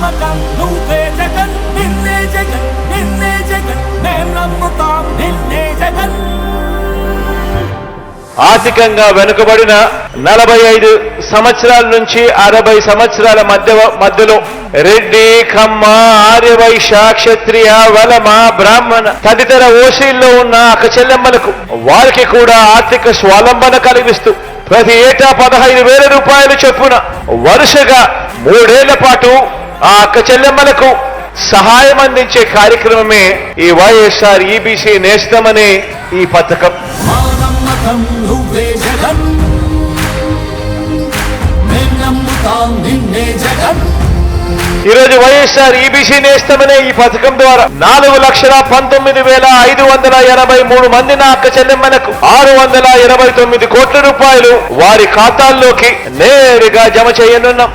నమ్మకం నువ్వే జగన్ నిన్నే జగన్ నిన్నే జగన్ మేం నమ్ముతాం నిన్నే జగన్. ఆర్థికంగా వెనుకబడిన నలభై ఐదు సంవత్సరాల నుంచి అరవై సంవత్సరాల మధ్య మధ్యలో రెడ్డి కమ్మ ఆర్యవైశ్య క్షత్రియ వలమ బ్రాహ్మణ తదితర ఓసీల్లో ఉన్న అక్క చెల్లెమ్మలకు వారికి కూడా ఆర్థిక స్వాలంబన కలిగిస్తూ ప్రతి ఏటా పదహైదు వేల రూపాయలు చొప్పున వరుసగా మూడేళ్ళ పాటు ఆ అక్క చెల్లెమ్మలకు సహాయం అందించే కార్యక్రమమే ఈ వైఎస్ఆర్ ఈబీసీ ఈ పథకం. జగన్. మేం నమ్ముతాం నిన్నే జగన్. ఈరోజు వైఎస్ఆర్ ఈబీసీ నేస్తమనే ఈ పథకం ద్వారా నాలుగు లక్షల పంతొమ్మిది వేల ఐదు వందల ఎనభై మూడు మంది నా అక్క చెల్లెమ్మలకు ఆరు వందల ఎనభై తొమ్మిది కోట్ల రూపాయలు వారి ఖాతాల్లోకి నేరుగా జమ చేయనున్నాం.